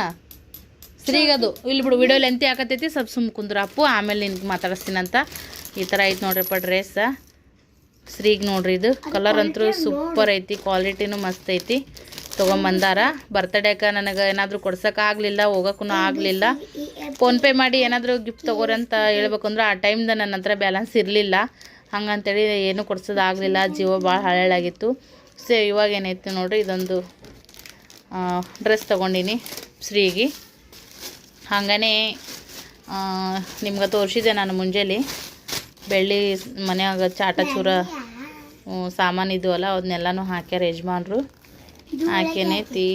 ಸ್ತ್ರೀಗದು ಇಲ್ಲಿ ಬಿಡು ವಿಡಿಯೋ ಲೆಂತಿ ಹಾಕತೈತಿ ಸ್ವಲ್ಪ ಸುಮ್ ಕುಂದ್ರ ಅಪ್ಪು ಆಮೇಲೆ ನಿನ್ಗೆ ಮಾತಾಡಿಸ್ತೀನಂತ ಈ ಥರ ಐತೆ ನೋಡ್ರಿಪ್ಪ ಡ್ರೆಸ್ ಸ್ತ್ರೀಗೆ ನೋಡ್ರಿ ಇದು. ಕಲರ್ ಅಂತೂ ಸೂಪರ್ ಐತಿ ಕ್ವಾಲಿಟಿನೂ ಮಸ್ತ್ ಐತಿ. ತೊಗೊಂಬಂದಾರ. ಬರ್ತಡೇಕ ನನಗೆ ಏನಾದರೂ ಕೊಡ್ಸೋಕ್ಕಾಗಲಿಲ್ಲ ಹೋಗೋಕ್ಕೂ ಆಗಲಿಲ್ಲ. ಫೋನ್ಪೇ ಮಾಡಿ ಏನಾದರೂ ಗಿಫ್ಟ್ ತಗೋರಿ ಅಂತ ಹೇಳ್ಬೇಕಂದ್ರೆ ಆ ಟೈಮ್ದ ನನ್ನ ಹತ್ರ ಬ್ಯಾಲೆನ್ಸ್ ಇರಲಿಲ್ಲ. ಹಂಗಂತೇಳಿ ಏನೂ ಕೊಡ್ಸೋದಾಗಲಿಲ್ಲ ಜೀವ ಭಾಳ ಹಳೇಳಾಗಿತ್ತು. ಸೊ ಇವಾಗ ಏನೈತಿ ನೋಡ್ರಿ ಇದೊಂದು ಡ್ರೆಸ್ ತೊಗೊಂಡಿನಿ. ಶ್ರೀಗೆ ಹಾಗೇ ನಿಮ್ಗೆ ತೋರಿಸಿದೆ ನಾನು ಮುಂಜಾನೆ. ಬೆಳ್ಳಿ ಮನೆಯಾಗ ಚಾಟ ಚೂರ ಸಾಮಾನು ಇದ್ವಲ್ಲ ಅದನ್ನೆಲ್ಲನೂ ಹಾಕ್ಯಾರ ಯಜಮಾನ್ರು. ಹಾಕೇನೈತಿ